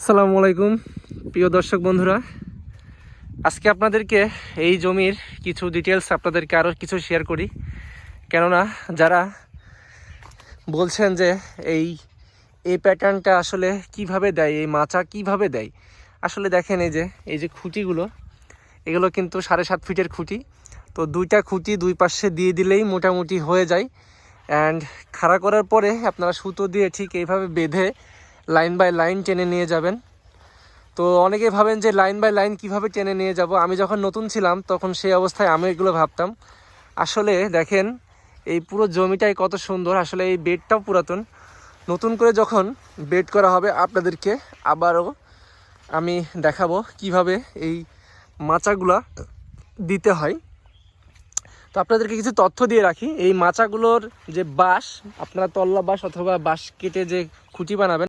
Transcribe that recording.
আসসালামু আলাইকুম, প্রিয় দর্শক বন্ধুরা। আজকে আপনাদেরকে এই জমির কিছু ডিটেলস আপনাদেরকে আরও কিছু শেয়ার করি। কেননা যারা বলছেন যে এই এই প্যাটার্নটা আসলে কীভাবে দেয়, এই মাচা কীভাবে দেয়? আসলে দেখেন এই যে এই যে খুঁটিগুলো, এগুলো কিন্তু সাড়ে সাত ফিটের খুঁটি। তো দুইটা খুঁটি দুই পাশে দিয়ে দিলেই মোটামুটি হয়ে যায়। অ্যান্ড খাড়া করার পরে আপনারা সুতো দিয়ে ঠিক এইভাবে বেঁধে লাইন বাই লাইন টেনে নিয়ে যাবেন। তো অনেকে ভাবেন যে লাইন বাই লাইন কীভাবে টেনে নিয়ে যাব? আমি যখন নতুন ছিলাম, তখন সেই অবস্থায় আমি এগুলো ভাবতাম। আসলে দেখেন, এই পুরো জমিটাই কত সুন্দর। আসলে এই বেডটাও পুরাতন। নতুন করে যখন বেড করা হবে আপনাদেরকে, আবারও আমি দেখাবো কীভাবে এই মাচাগুলা দিতে হয়। তো আপনাদেরকে কিছু তথ্য দিয়ে রাখি। এই মাচাগুলোর যে বাঁশ, আপনারা তল্লা বাঁশ অথবা বাঁশ কেটে যে খুঁটি বানাবেন